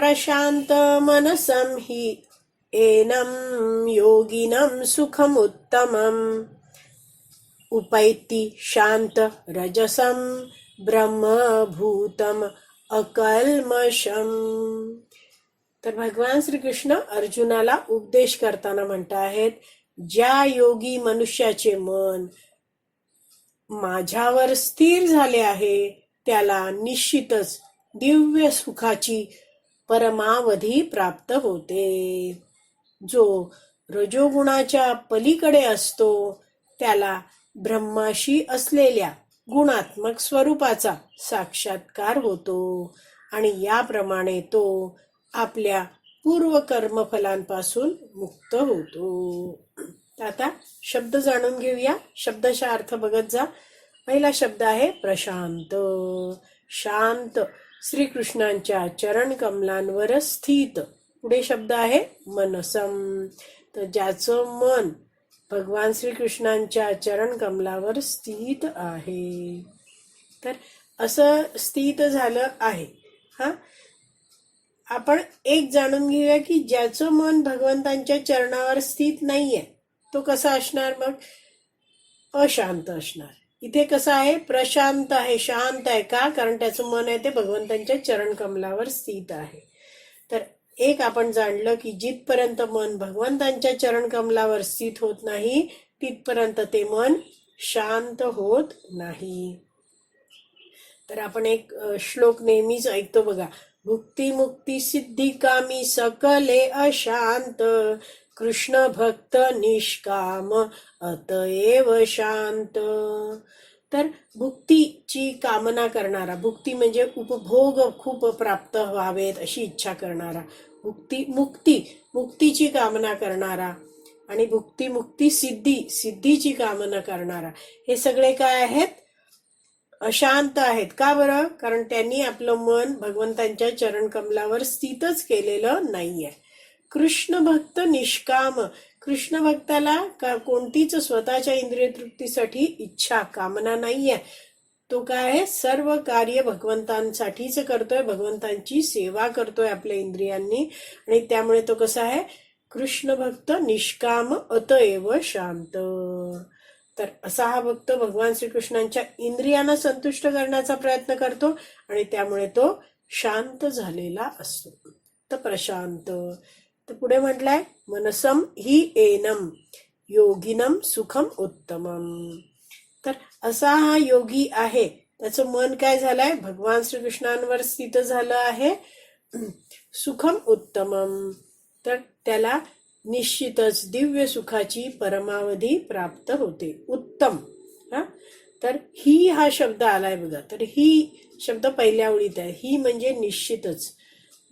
प्रशांत मनसं हि एनं योगिनं सुखमुत्तमम्। उपैति शांत रजसं ब्रह्मभूतम अकल्मषम। तर भगवान श्रीकृष्ण अर्जुनाला उपदेश करताना म्हणत आहेत ज्या योगी मनुष्याचे मन माझ्यावर स्थिर झाले आहे त्याला निश्चितच दिव्य सुखाची परमावधी प्राप्त होते. जो रजोगुणाच्या पलीकडे असतो त्याला ब्रह्माशी असलेल्या गुणात्मक स्वरूपाचा साक्षात्कार होतो आणि याप्रमाणे तो आपल्या पूर्व कर्मफलांपासून मुक्त होतो. आता शब्द जाणून घेऊया. शब्दशा अर्थ बघत जा. पहिला शब्द आहे प्रशांत. शांत. श्रीकृष्णांच्या चरण कमलांवर स्थित. पुढे शब्द आहे मनसम तर ज्याचं मन भगवान श्रीकृष्णांच्या चरण कमलावर स्थित आहे. तर असं स्थित झालं आहे. हा? आपण एक जाणून घेऊया की ज्याचं मन भगवंतांच्या चरणावर स्थित नाहीये तो कसा असणार मग? अशांत असणार. इथे कसं आहे? प्रशांत आहे शांत आहे का? कारण त्याचं मन आहे ते भगवंतांच्या चरण कमलावर स्थित आहे. तर एक आपण जाणलं की जिथपर्यंत मन भगवंतांच्या चरण कमलावर स्थित होत नाही तिथपर्यंत ते मन शांत होत नाही. तर आपण एक श्लोक नेहमीच ऐकतो बघा. भुक्ती मुक्ती सिद्धी कामी सकले अशांत कृष्ण भक्त निष्काम अतएव शांत. तर भुक्तीची कामना करणारा भुक्ती म्हणजे उपभोग खूप प्राप्त व्हावेत अशी इच्छा करणारा भुक्ती मुक्ती मुक्तीची कामना करणारा आणि भुक्ती मुक्ती सिद्धी सिद्धीची कामना करणारा हे सगळे काय आहेत? अशांत आहेत. का बरं? कारण त्यांनी आपलं मन भगवंतांच्या चरण कमलावर स्थितच केलेलं नाहीये. कृष्ण भक्त निष्काम. कृष्ण भक्ताला का कोणतीच स्वतःच्या इंद्रिय तृप्तीसाठी इच्छा कामना नाहीये. तो काय आहे सर्व कार्य भगवंतांसाठीच करतोय भगवंतांची सेवा करतोय आपल्या इंद्रियांनी. आणि त्यामुळे तो कसा आहे? कृष्ण भक्त निष्काम अतएव शांत. तर असा हा भक्त भगवान श्रीकृष्णांच्या इंद्रियांना संतुष्ट करण्याचा प्रयत्न करतो आणि त्यामुळे तो शांत झालेला असतो. तर प्रशांत. तर पुढे म्हटलंय मनसम ही एनम योगिनम सुखम उत्तमम. तर असा हा योगी आहे. त्याचं मन काय झालंय? भगवान श्रीकृष्णांवर स्थित झालं आहे. सुखम उत्तमम. तर त्याला निश्चितच दिव्य सुखाची परमावधी प्राप्त होते. उत्तम. हा? तर ही हा शब्द आलाय बघा. तर ही शब्द पहिल्या ओळीत आहे. ही म्हणजे निश्चितच.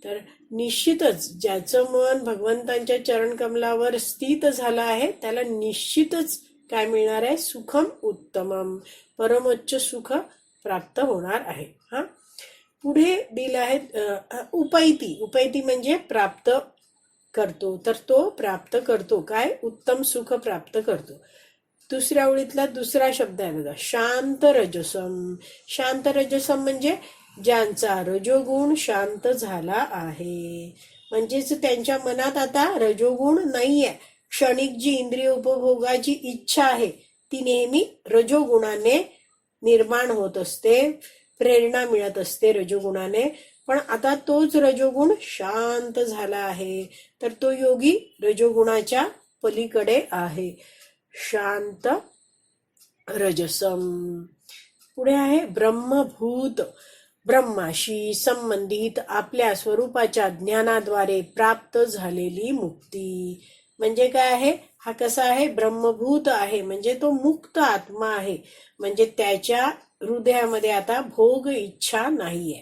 तर निश्चितच ज्याचं मन भगवंतांच्या चरणकमलावर स्थित झालं आहे त्याला निश्चितच काय मिळणार आहे? सुखम उत्तमम. परमोच्च सुख प्राप्त होणार आहे. हा? पुढे दिलं आहे उपैती उपैती म्हणजे प्राप्त करतो. तर तो प्राप्त करतो. काय? उत्तम सुख प्राप्त करतो. दुसऱ्या ओळीतला दुसरा शब्द आहे बघा. शांत रजसम. शांत रजसम म्हणजे ज्यांचा रजोगुण शांत झाला आहे. म्हणजेच त्यांच्या मनात आता रजोगुण नाहीये. क्षणिक जी इंद्रिय उपभोगाची इच्छा आहे. ती नेहमी रजोगुणाने निर्माण होत असते प्रेरणा मिळत असते रजोगुणाने. पण आता तोच रजोगुण शांत झाला आहे. तर तो योगी रजोगुणाच्या पलीकडे आहे. शांत रजसम. पुढे आहे ब्रह्मभूत. ब्रह्माशी संबंधित आपल्या स्वरूपाच्या ज्ञानाद्वारे प्राप्त झालेली मुक्ती. म्हणजे काय आहे? हा कसा आहे? ब्रह्मभूत आहे. म्हणजे तो मुक्त आत्मा आहे. म्हणजे त्याच्या हृदयामध्ये आता भोग इच्छा नाहीये.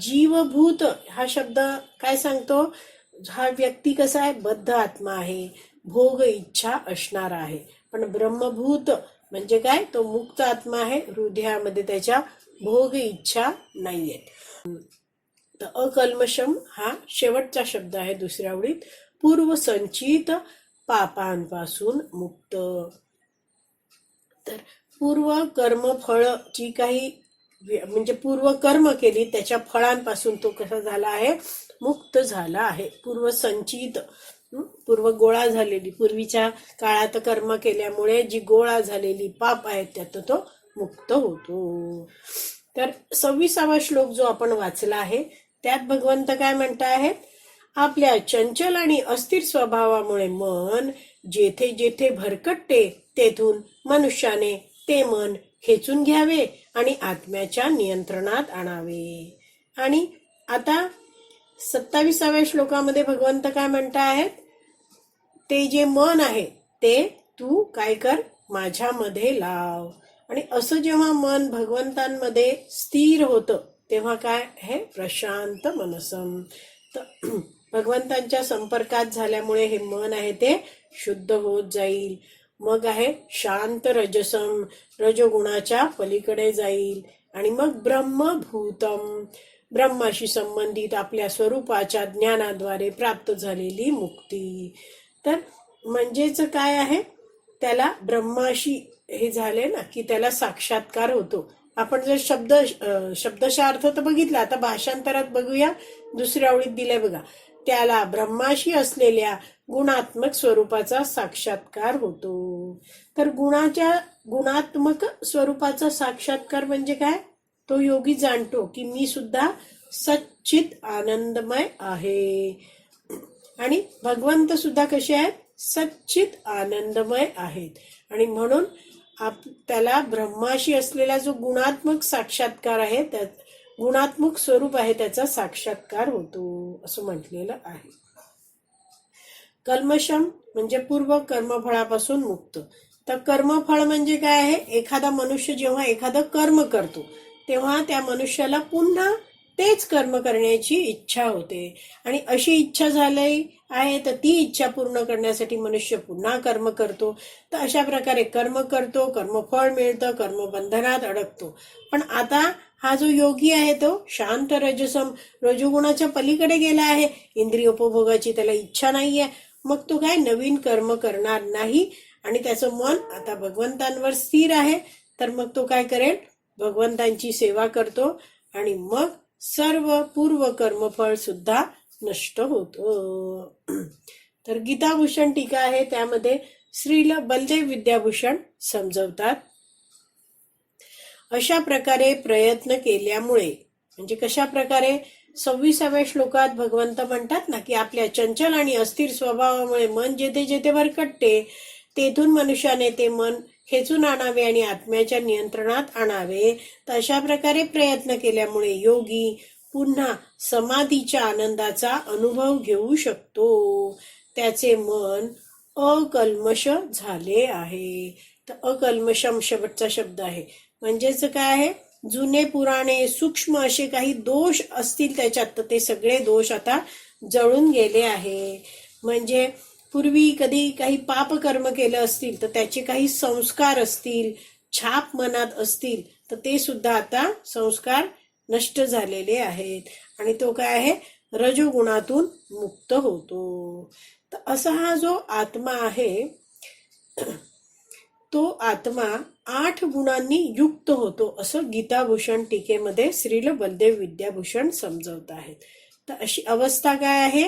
जीवभूत हा शब्द काय सांगतो? हा व्यक्ती कसा आहे? बद्ध आत्मा आहे. भोग इच्छा असणार आहे. पण ब्रह्मभूत म्हणजे काय? तो मुक्त आत्मा आहे. हृदयामध्ये त्याच्या भोग इच्छा नाहीये तर अकल्मषम हा शेवटचा शब्द आहे दुसऱ्या ओळीत. पूर्व संचित पापांपासून मुक्त. तर पूर्व कर्म फळ जी काही म्हणजे पूर्व कर्म केली त्याच्या फळांपासून तो कसा झाला आहे? मुक्त झाला आहे. पूर्व संचित पूर्व गोळा झालेली. पूर्वीच्या काळात कर्म केल्यामुळे जी गोळा झालेली पाप आहेत त्यात तो मुक्त होतो. तर सव्वीसावा श्लोक जो आपण वाचला आहे त्यात भगवंत काय म्हणत आहेत आपल्या चंचल आणि अस्थिर स्वभावामुळे मन जेथे जेथे भरकटते तेथून मनुष्याने ते मन खेचून घ्यावे आणि आत्म्याच्या नियंत्रणात आणावे. आणि आता सत्ताविसाव्या श्लोकामध्ये भगवंत काय म्हणत आहेत ते जे मन आहे ते तू काय कर? माझ्यामध्ये लाव. आणि असं जेव्हा मन भगवंतांमध्ये स्थिर होतं तेव्हा काय? आहे प्रशांत मनसम तर भगवंतांच्या संपर्कात झाल्यामुळे हे मन आहे ते शुद्ध होत जाईल. मग आहे शांत रजसम रजोगुणाच्या पलीकडे जाईल. आणि मग ब्रह्मभूतम. ब्रह्माशी संबंधित आपल्या स्वरूपाच्या ज्ञानाद्वारे प्राप्त झालेली मुक्ती. तर म्हणजेच काय आहे? त्याला ब्रह्माशी हे झाले ना की त्याला साक्षात्कार होतो. आपण जर शब्द शब्दशा अर्थ तर बघितला आता भाषांतरात बघूया दुसऱ्या ओळीत दिलंय बघा. त्याला ब्रह्माशी असलेल्या गुणात्मक स्वरूपाचा साक्षात्कार होतो. तर गुणाच्या गुणात्मक स्वरूपाचा साक्षात्कार म्हणजे काय? तो योगी जाणतो की मी सुद्धा सच्चित आनंदमय आहे. आणि भगवंत सुद्धा कसे आहेत? सच्चित आनंदमय आहेत. आणि म्हणून आप त्याला ब्रह्माशी असलेला जो गुणात्मक साक्षात्कार आहे त्या गुणात्मक स्वरूप आहे त्याचा साक्षात्कार होतो असं म्हटलेलं आहे. कल्मशम म्हणजे पूर्व कर्मफळापासून मुक्त. तर कर्मफळ म्हणजे काय आहे? एखादा मनुष्य जेव्हा एखादं कर्म करतो तेव्हा त्या मनुष्याला पुन्हा तेच कर्म करण्याची इच्छा होते. आणि अशी इच्छा झाली आहे तर ती इच्छा पूर्ण करण्यासाठी मनुष्य पुन्हा कर्म करतो. तर अशा प्रकारे कर्म करतो कर्मफळ मिळतं कर्मबंधनात अडकतो. पण आता हा जो योगी आहे तो शांत रजसम रजोगुणाच्या पलीकडे गेला आहे. इंद्रियोपभोगाची त्याला इच्छा नाहीये. मग तो काय नवीन कर्म करणार नाही? आणि त्याचं मन आता भगवंतांवर स्थिर आहे. तर मग तो काय करेल? भगवंतांची सेवा करतो. आणि मग सर्व पूर्व कर्मफळ सुद्धा नष्ट होतो. तर गीताभूषण टीका आहे त्यामध्ये श्रीला बलदेव विद्याभूषण समजवतात. अशा प्रकारे प्रयत्न केल्यामुळे म्हणजे कशा प्रकारे सव्वीसाव्या श्लोकात भगवंत म्हणतात ना की आपल्या चंचल आणि अस्थिर स्वभावामुळे मन जेथे जेथे भरकटते तेथून मनुष्याने ते मन खेचून आणावे आणि आत्म्याच्या नियंत्रणात आणावे. तर अशा प्रकारे प्रयत्न केल्यामुळे योगी पुन्हा समाधीच्या आनंदाचा अनुभव घेऊ शकतो. त्याचे मन अकल्मश झाले आहे. तर अकल्मशम शेवटचा शब्द आहे. म्हणजेच काय आहे? जुने पुराणे सूक्ष्म असे काही दोष असतील त्याच्यात तर ते सगळे दोष आता जळून गेले आहे. म्हणजे पूर्वी कधी काही पाप कर्म केलं असतील तर त्याचे काही संस्कार असतील छाप मनात असतील तर ते सुद्धा आता संस्कार नष्ट झालेले आहेत. आणि तो काय आहे? रजोगुणातून मुक्त होतो. तर असा हा जो आत्मा आहे तो आत्मा आठ गुणांनी युक्त होतो असं गीताभूषण टीकेमध्ये श्रील बलदेव विद्याभूषण समजवत आहेत. तर अशी अवस्था काय आहे?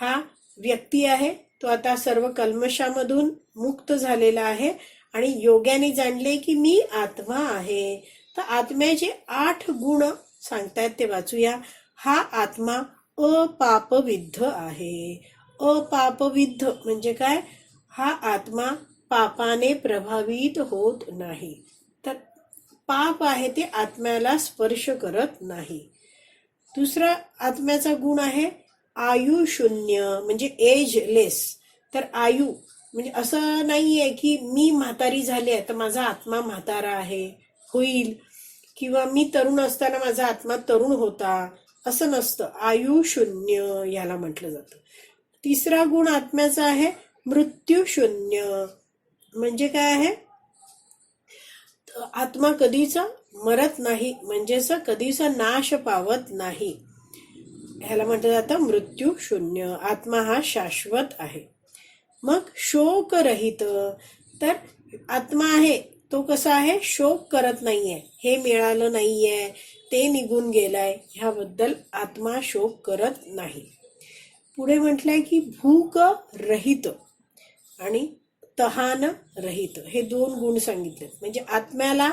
हा व्यक्ती आहे तो आता सर्व कल्मशामधून मुक्त झालेला आहे आणि योग्याने जाणले की मी आत्मा आहे. तर आत्म्याचे आठ गुण सांगतायत ते वाचूया. हा आत्मा अपापविद्ध आहे. अपापविद्ध म्हणजे काय? हा आत्मा पापाने प्रभावित होत नाही. तर पाप आहे ते आत्म्याला स्पर्श करत नाही. दुसरा आत्म्याचा गुण आहे आयु शून्य म्हणजे एज लेस तर आयु म्हणजे असं नाही आहे की मी म्हातारी झाली आहे तर माझा आत्मा म्हातारा आहे. होईल. किंवा मी तरुण असताना माझा आत्मा तरुण होता असं नसतं. आयु शून्य याला म्हटलं जातं. तिसरा गुण आत्म्याचा आहे मृत्यू शून्य. म्हणजे काय आहे? आत्मा कधीचा मरत नाही म्हणजेच कधीचा नाश पावत नाही. ह्याला म्हटलं जातं मृत्यू शून्य. आत्मा हा शाश्वत आहे. मग शोक रहित तर आत्मा आहे तो कसा आहे? शोक करत नाहीये. हे मिळालं नाहीये. ते निघून गेलाय. ह्याबद्दल आत्मा शोक करत नाही. पुढे म्हटलंय की भूक रहित आणि तहान रहित. हे दोन गुण सांगितले म्हणजे आत्म्याला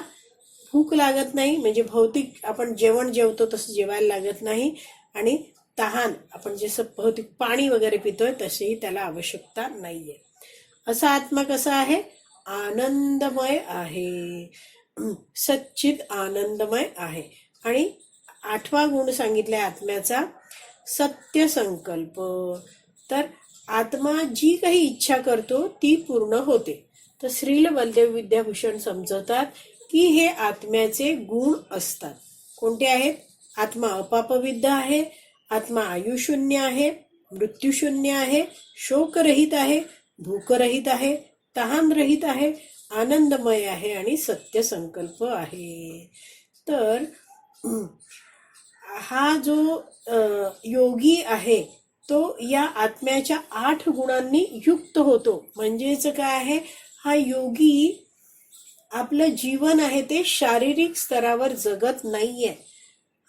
भूक लागत नाही म्हणजे भौतिक आपण जेवण जेवतो तसं जेवायला लागत नाही आणि तहान आपण जसं भौतिक पाणी वगैरे पितोय तशीही त्याला आवश्यकता नाहीये. असा आत्मा कसा आहे? आनंदमय आहे. सच्चित आनंदमय आहे. आणि आठवा गुण सांगितलाय आत्म्याचा सत्य संकल्प तर आत्मा जी काही इच्छा करतो ती पूर्ण होते. तर श्रील बलदेव विद्याभूषण समजवतात की हे आत्म्याचे गुण असतात. कोणते आहेत? आत्मा अपापविद्ध आहे आत्मा आयुशून्य आहे मृत्यूशून्य आहे शोकरहित आहे भूकरहित आहे तहानरहित आहे आनंदमय आहे आणि सत्य संकल्प आहे. तर हा जो योगी आहे तो या आत्म्याच्या आठ गुणांनी युक्त होतो. म्हणजेच काय आहे? हा योगी आपलं जीवन आहे ते शारीरिक स्तरावर जगत नाहीये.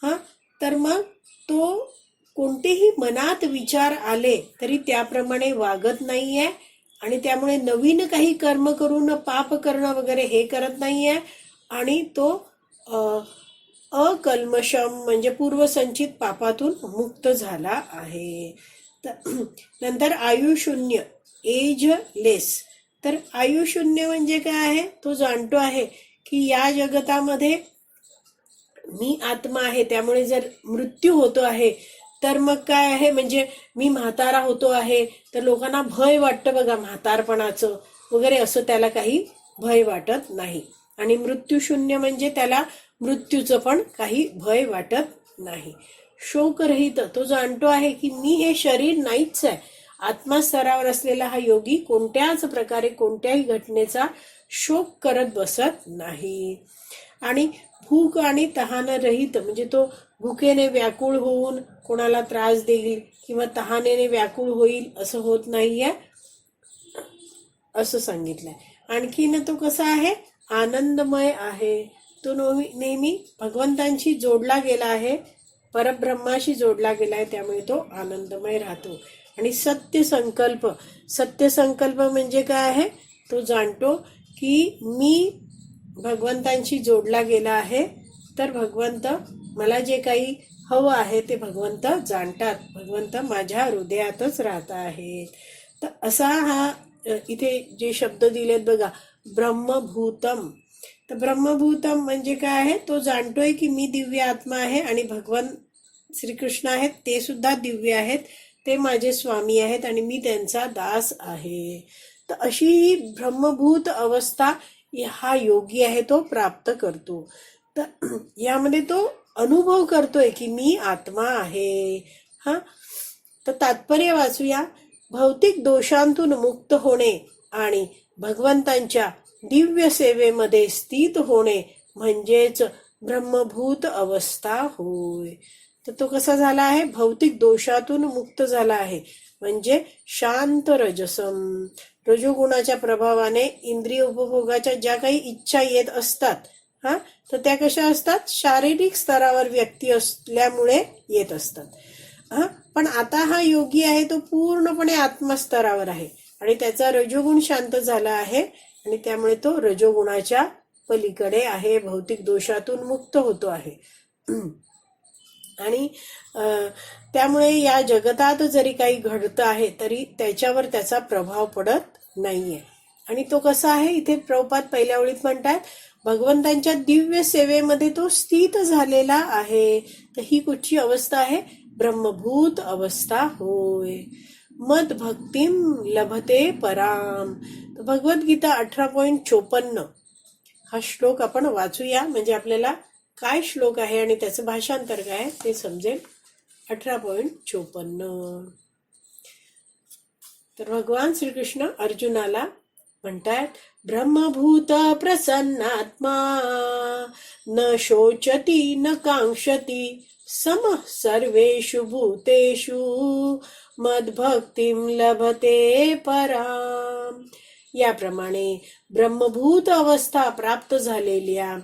हा? तर मग तो कोणतेही मनात विचार आले तरी त्याप्रमाणे वागत नाहीये. आणि त्यामुळे नवीन काही कर्म करून पाप करणं वगैरे हे करत नाहीये. आणि तो अकल्मशम म्हणजे पूर्वसंचित पापातून मुक्त झाला आहे. नंतर आयुशून्य एज लेस तर आयुशून्य म्हणजे काय आहे? तो जाणतो आहे की या जगतामध्ये मी आत्मा आहे. त्यामुळे जर मृत्यू होतो आहे तर मग काय आहे? म्हणजे मी म्हातारा होतो आहे तर लोकांना भय वाटतं बघा म्हातारपणाचं वगैरे असं त्याला काही भय वाटत नाही. आणि मृत्यू शून्य म्हणजे त्याला मृत्यूचं पण काही भय वाटत नाही. शोकरहित तो जाणतो आहे की मी हे शरीर नाहीच आहे. आत्मस्तरावर असलेला हा योगी कोणत्याच प्रकारे कोणत्याही घटनेचा शोक करत बसत नाही. आणि भूक आणि तहान रहित म्हणजे तो भुकेने व्याकुळ होऊन कोणाला त्रास देईल किंवा तहानेने व्याकुळ होईल असं होत नाहीये असं सांगितलंय. आणखीन तो कसा आहे? आनंदमय आहे. तो नेहमी भगवंतांशी जोडला गेला आहे परब्रह्माशी जोडला गेला आहे त्यामुळे तो आनंदमय राहतो. आणि सत्य संकल्प सत्य संकल्प म्हणजे काय आहे? तो जाणतो की मी भगवंतांशी जोडला गेला आहे तर भगवंत मला जे काही हवं आहे ते भगवंत जाणतात. भगवंत माझ्या हृदयातच राहत आहेत. तर असा हा इथे जे शब्द दिलेत बघा ब्रह्मभूतम. तर ब्रह्मभूतम म्हणजे काय आहे? तो जाणतोय की मी दिव्य आत्मा आहे आणि भगवान श्रीकृष्ण आहेत ते सुद्धा दिव्य आहेत ते माझे स्वामी आहेत आणि मी त्यांचा दास आहे. तर अशी ही ब्रह्मभूत अवस्था हा योगी आहे तो प्राप्त करतो. तर यामध्ये तो अनुभव करतोय की मी आत्मा आहे. हा? तर तात्पर्य वाचूया. भौतिक दोषांतून मुक्त होणे आणि भगवंतांच्या दिव्य सेवेमध्ये स्थित होणे म्हणजेच ब्रह्मभूत अवस्था होय. तर तो कसा झाला आहे? भौतिक दोषातून मुक्त झाला आहे. म्हणजे शांत रजसम. रजोगुणाच्या प्रभावाने इंद्रिय उपभोगाच्या ज्या काही इच्छा येत असतात हा? तर त्या कशा असतात? शारीरिक स्तरावर व्यक्ती असल्यामुळे येत असतात. हा? पण आता हा योगी आहे तो पूर्णपणे आत्मस्तरावर आहे. आणि त्याचा रजोगुण शांत झाला आहे आणि त्यामुळे तो रजोगुणाच्या पलीकडे आहे भौतिक दोषातून मुक्त होतो आहे. आणि त्यामुळे या जगतात जरी काही घडतं आहे तरी त्याच्यावर त्याचा प्रभाव पडत नाहीये. आणि तो कसा आहे? इथे प्रभुपात पहिल्या ओळीत म्हणतात भगवंतांच्या दिव्य सेवेमध्ये तो स्थित झालेला आहे. तर ही कुठची अवस्था आहे? ब्रह्मभूत अवस्था होय. मत भक्तीम लभते पराम भगवद्गीता अठरा पॉईंट चोपन्न. हा श्लोक आपण वाचूया. म्हणजे आपल्याला काय श्लोक आहे आणि त्याचं भाषांतर काय ते समजेल. अठरा पॉईंट चोपन्न. तर भगवान श्रीकृष्ण अर्जुनाला म्हणतात ब्रह्मभूत प्रसन्नात्मा। न शोचती न कांक्षती सम सर्वेषु भूतेषु। मद्भक्तिं लभते पराम। याप्रमाणे ब्रह्मभूत अवस्था प्राप्त झालेल्या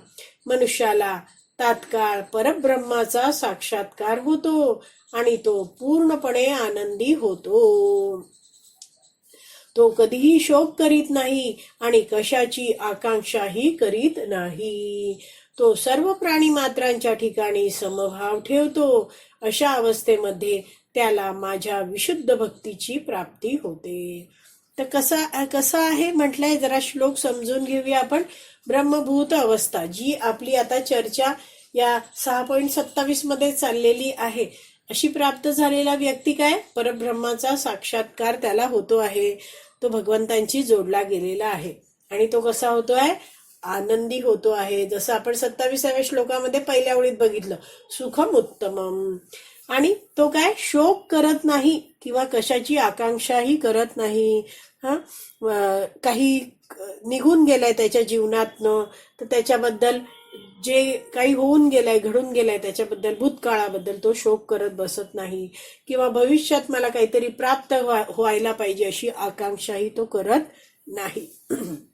मनुष्याला तात्काळ परब्रह्माचा साक्षात्कार होतो आणि तो पूर्णपणे आनंदी होतो. तो कधीही शोक करीत नाही आणि कशाची आकांक्षाही करीत नाही. तो सर्व प्राणी मात्रांच्या ठिकाणी समभाव ठेवतो. अशा अवस्थेमध्ये त्याला माझ्या विशुद्ध भक्तीची प्राप्ती होते. तर कसा कसा आहे? म्हटलंय जरा श्लोक समजून घेऊया आपण. ब्रह्मभूत अवस्था जी आपली आता चर्चा या सहा पॉईंट सत्तावीसमध्ये चाललेली आहे. अशी प्राप्त झालेला व्यक्ती काय? परब्रह्माचा साक्षात्कार त्याला होतो आहे. तो भगवंतांची जोडला गेलेला आहे. आणि तो कसा होतोय? आनंदी होतो आहे. जसं आपण सत्तावीसाव्या श्लोकामध्ये पहिल्या ओळीत बघितलं सुखम उत्तमम. आणि तो काय? शोक करत नाही किंवा कशाची आकांक्षाही करत नाही. हा? काही निघून गेलाय त्याच्या जीवनातनं. तर त्याच्याबद्दल जे काही होऊन गेलंय घडून गेलंय त्याच्याबद्दल भूतकाळाबद्दल तो शोक करत बसत नाही. किंवा भविष्यात मला काहीतरी प्राप्त व्हायला पाहिजे अशी आकांक्षाही तो करत नाही.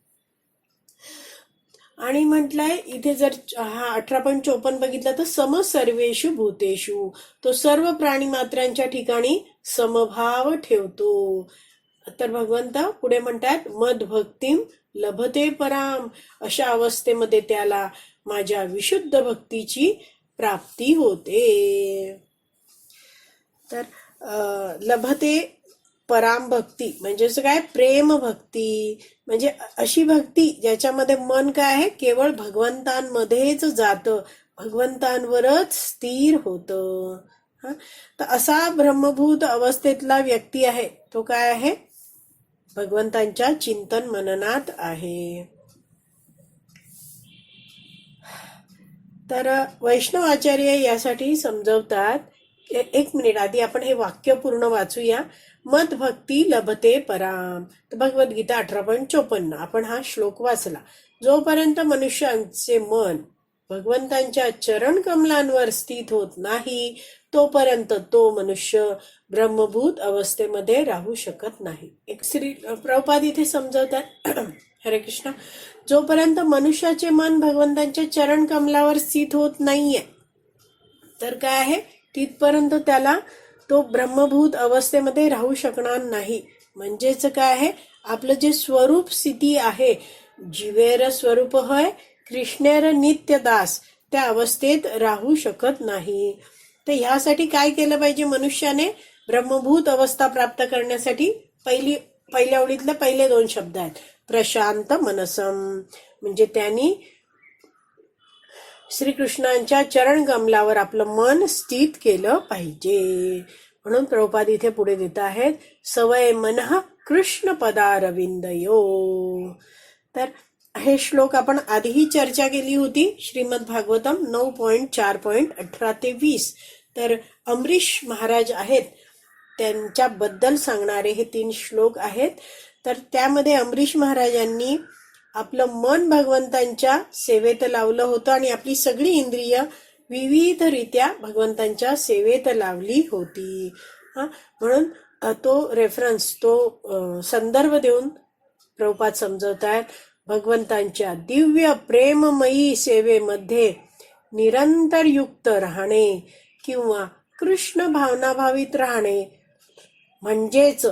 आणि म्हटलंय इथे जर हा अठरा पॉईंट चोपन्न बघितला तर सम सर्वेषु भूतेषु. तो सर्व प्राणी मात्रांच्या ठिकाणी समभाव ठेवतो. तर भगवंत पुढे म्हणतात मद भक्तीम लभते पराम. अशा अवस्थेमध्ये त्याला माझ्या विशुद्ध भक्तीची प्राप्ती होते. तर लभते पराम भक्ती म्हणजे असं काय? प्रेम भक्ती. म्हणजे अशी भक्ती ज्याच्यामध्ये मन काय आहे? केवळ भगवंतांमध्येच जातं. भगवंतांवरच स्थिर होतं. तर असा ब्रह्मभूत अवस्थेतला व्यक्ती आहे. तो काय आहे? भगवंतांच्या चिंतन मननात आहे. तर वैष्णव आचार्य यासाठी समजवतात एक मिनिट आधी आपण हे वाक्य पूर्ण वाचूया. मत भक्ती लभते पराम. तर भगवद्गीता अठरा पॉईंट चोपन्न. आपण हा श्लोक वाचला. जोपर्यंत मनुष्यांचे मन भगवंतांच्या चरण कमलांवर स्थित होत नाही तोपर्यंत तो मनुष्य ब्रह्मभूत अवस्थेमध्ये राहू शकत नाही. एक श्री प्रभुपाद इथे समजवतात. हरे कृष्ण. जोपर्यंत मनुष्याचे मन भगवंतांच्या चरण कमलावर स्थित होत नाहीये तर काय आहे? तिथपर्यंत त्याला तो ब्रह्मभूत अवस्थेमध्ये राहू शकणार नाही. म्हणजेच काय आहे? आपलं जे स्वरूप स्थिती आहे जीवेर स्वरूप होय कृष्णेर नित्य दास त्या अवस्थेत राहू शकत नाही. तर ह्यासाठी काय केलं पाहिजे मनुष्याने? ब्रह्मभूत अवस्था प्राप्त करण्यासाठी पहिली पहिल्या ओळीतले पहिले दोन शब्द आहेत. प्रशांत मनसम. म्हणजे त्यांनी श्रीकृष्णांच्या चरण कमलावर आपलं मन स्थित केलं पाहिजे. म्हणून प्रभुपाद इथे पुढे देत आहेत सवय मन कृष्ण पदारविंदयो तर हे श्लोक आपण आधीही चर्चा केली होती श्रीमद भागवतम नऊ पॉईंट चार पॉईंट अठरा ते वीस. तर अमरीश महाराज आहेत त्यांच्याबद्दल सांगणारे हे तीन श्लोक आहेत. तर त्यामध्ये अमरीश महाराजांनी आपलं मन भगवंतांच्या सेवेत लावलं होतं आणि आपली सगळी इंद्रिय विविधरित्या भगवंतांच्या सेवेत लावली होती. हा म्हणून तो रेफरन्स तो संदर्भ देऊन प्रभुपाद समजवतायत भगवंतांच्या दिव्य प्रेममयी सेवेमध्ये निरंतर युक्त राहणे किंवा कृष्ण भावनाभावित राहणे म्हणजेच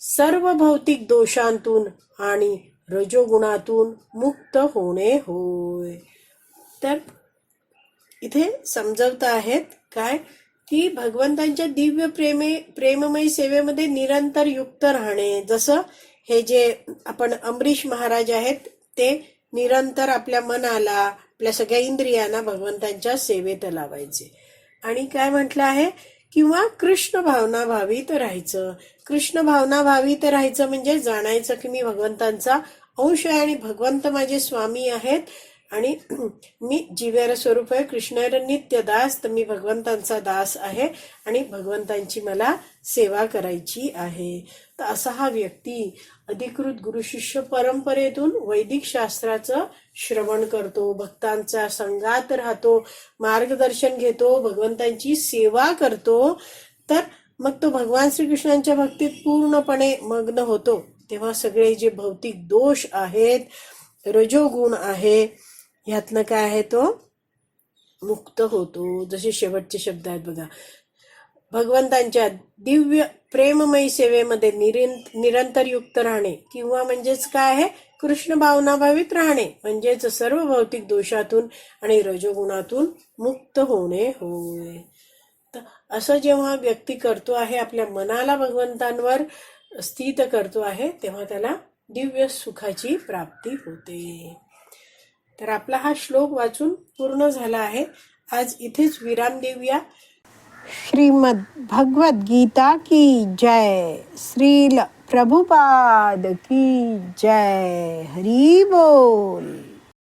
सर्व भौतिक दोषांतून आणि रजोगुणातून मुक्त होणे होय. तर इथे समजवत आहेत काय? की भगवंतांच्या दिव्य प्रेमे प्रेममयी सेवेमध्ये निरंतर युक्त राहणे. जसं हे जे आपण अमरीश महाराज आहेत ते निरंतर आपल्या मनाला आपल्या सगळ्या इंद्रियांना भगवंतांच्या सेवेत लावायचे. आणि काय म्हटलं आहे? किंवा कृष्ण भावना भावित राहायचं. कृष्ण भावना भावित राहायचं म्हणजे जाणायचं की मी भगवंतांचा अंश आहे आणि भगवंत माझे स्वामी आहेत. आणि मी जीवेर स्वरूप आहे कृष्णर नित्य दास तर मी भगवंतांचा दास आहे आणि भगवंतांची मला सेवा करायची आहे. तर असा हा व्यक्ती अधिकृत गुरुशिष्य परंपरेतून वैदिक शास्त्राचं श्रवण करतो भक्तांचा संघात राहतो मार्गदर्शन घेतो भगवंतांची सेवा करतो. तर मग तो भगवान श्रीकृष्णांच्या भक्तीत पूर्णपणे मग्न होतो. तेव्हा सगळे जे भौतिक दोष आहेत रजोगुण आहे ह्यातनं काय आहे तो? मुक्त होतो. जसे शेवटचे शब्द आहेत बघा. भगवंतांच्या दिव्य प्रेममयी सेवेमध्ये निरं- निरंतर युक्त राहणे किंवा म्हणजेच काय आहे? कृष्ण भावनाभावित राहणे. म्हणजेच सर्व भौतिक दोषातून आणि रजोगुणातून मुक्त होणे होय. तर असं जेव्हा व्यक्ती करतो आहे आपल्या मनाला भगवंतांवर स्थित करतो आहे तेव्हा त्याला दिव्य सुखाची प्राप्ती होते. तर आपला हा श्लोक वाचून पूर्ण झाला आहे. आज इथेच विराम देऊया. श्रीमद भगवत गीता की जय. श्रील प्रभुपाद की जय. हरी बोल.